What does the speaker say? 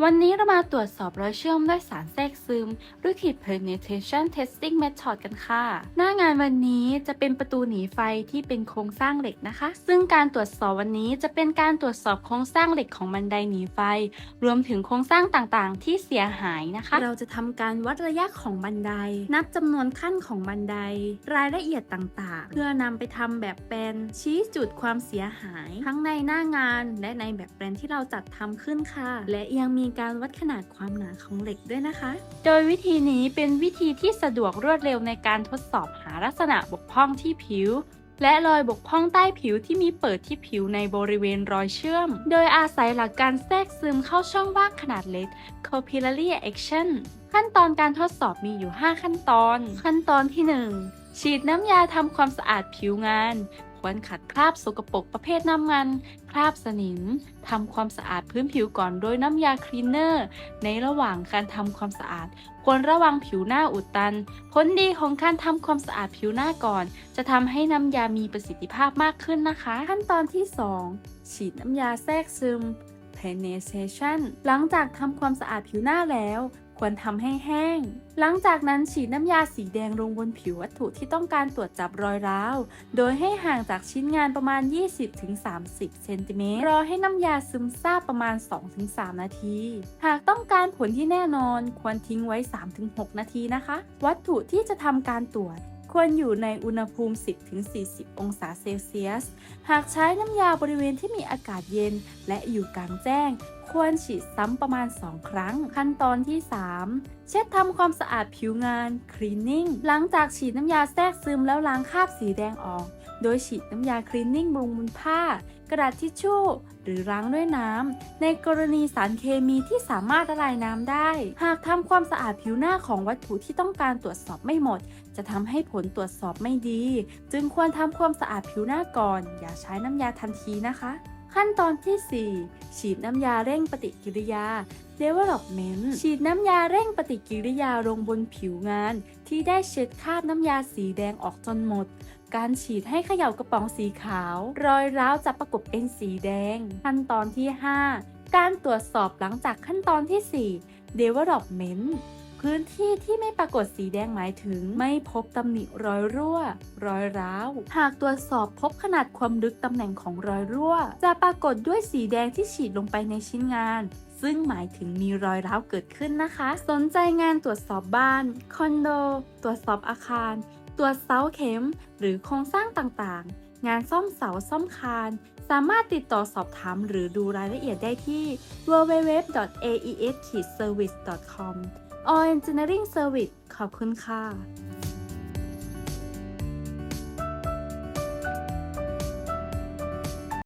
วันนี้เรามาตรวจสอบรอยเชื่อมด้วยสารแทรกซึมด้วย Heat Penetration Testing Method กันค่ะ หน้างานวันนี้จะเป็นประตูหนีไฟที่เป็นโครงสร้างเหล็กนะคะ ซึ่งการตรวจสอบวันนี้จะเป็นการตรวจสอบโครงสร้างเหล็กของบันไดหนีไฟ รวมถึงโครงสร้างต่างๆ ที่เสียหายนะคะ เราจะทำการวัดระยะของบันได นับจำนวนขั้นของบันได รายละเอียดต่างๆ เพื่อนำไปทำแบบแปลนชี้จุดความเสียหาย ทั้งในหน้างานและในแบบแปลนที่เราจัดทำขึ้นค่ะ และยังมีีการวัดขนาดความหนาของเหล็กด้วยนะคะ โดยวิธีนี้เป็นวิธีที่สะดวกรวดเร็วในการทดสอบหาลักษณะบกพร่องที่ผิว และรอยบกพร่องใต้ผิวที่มีเปิดที่ผิวในบริเวณรอยเชื่อม โดยอาศัยหลักการแทรกซึมเข้าช่องว่างขนาดเล็ก capillary action ขั้นตอนการทดสอบมีอยู่ 5 ขั้นตอน ขั้นตอนที่ 1 ฉีดน้ำยาทำความสะอาดผิวงาน ควรขัดคราบสกปรกประเภทน้ำมัน คราบสนิมทำความสะอาดพื้นผิวก่อนโดยน้ำยาคลีนเนอร์ ในระหว่างการทำความสะอาด ควรระวังผิวหน้าอุดตัน ผลดีของการทำความสะอาดผิวหน้าก่อน จะทำให้น้ำยามีประสิทธิภาพมากขึ้นนะคะ ขั้นตอนที่ 2 ฉีดน้ำยาแทรกซึม penetration หลังจากทำความสะอาดผิวหน้าแล้ว ควรทำให้แห้ง หลังจากนั้นฉีดน้ำยาสีแดงลงบนผิววัตถุที่ต้องการตรวจจับรอยร้าว โดยให้ห่างจากชิ้นงานประมาณ 20-30 เซนติเมตร รอให้น้ำยาซึมซาบประมาณ 2-3 นาที หากต้องการผลที่แน่นอนควรทิ้งไว้ 3-6 นาทีนะคะ วัตถุที่จะทำการตรวจควรอยู่ในอุณหภูมิ 10-40 องศาเซลเซียส หากใช้น้ำยาบริเวณที่มีอากาศเย็นและอยู่กลางแจ้ง ควรฉีดซ้ำประมาณ 2 ครั้ง ขั้นตอนที่ 3 เช็ดทำความสะอาดผิวงาน cleaning หลังจากฉีดน้ำยาแทรกซึมแล้วล้างคราบสีแดงออก โดยฉีดน้ำยา cleaning ลงบนผ้า กระดาษทิชชู่ หรือล้างด้วยน้ำ ในกรณีสารเคมีที่สามารถละลายน้ำได้ หากทำความสะอาดผิวหน้าของวัตถุที่ต้องการตรวจสอบไม่หมด จะทำให้ผลตรวจสอบไม่ดี จึงควรทำความสะอาดผิวหน้าก่อน อย่าใช้น้ำยาทันทีนะคะ ขั้นตอนที่ 4 ฉีดน้ำยาเร่งปฏิกิริยา development ฉีดน้ำยาเร่งปฏิกิริยาลงบนผิวงาน ที่ได้เช็ดคราบน้ำยาสีแดงออกจนหมด การฉีดให้เขย่ากระป๋องสีขาว รอยร้าวจะประกบเป็นสีแดง ขั้นตอนที่ 5 การตรวจสอบหลังจากขั้นตอนที่ 4 development พื้นที่ที่ไม่ปรากฏสีแดงหมายถึง ไม่พบตำหนิรอยรั่ว รอยร้าว หากตรวจสอบพบขนาดความลึกตำแหน่งของรอยรั่ว จะปรากฏด้วยสีแดงที่ฉีดลงไปในชิ้นงานซึ่งหมายถึงมีรอยร้าวเกิดขึ้นนะคะ สนใจงานตรวจสอบบ้าน คอนโด ตรวจสอบอาคาร ตรวจเสาเข็ม หรือโครงสร้างต่างๆ งานซ่อมเสาซ่อมคาน สามารถติดต่อสอบถามหรือดูรายละเอียดได้ที่ www.aes-service.com All Engineering Service ขอบคุณค่ะ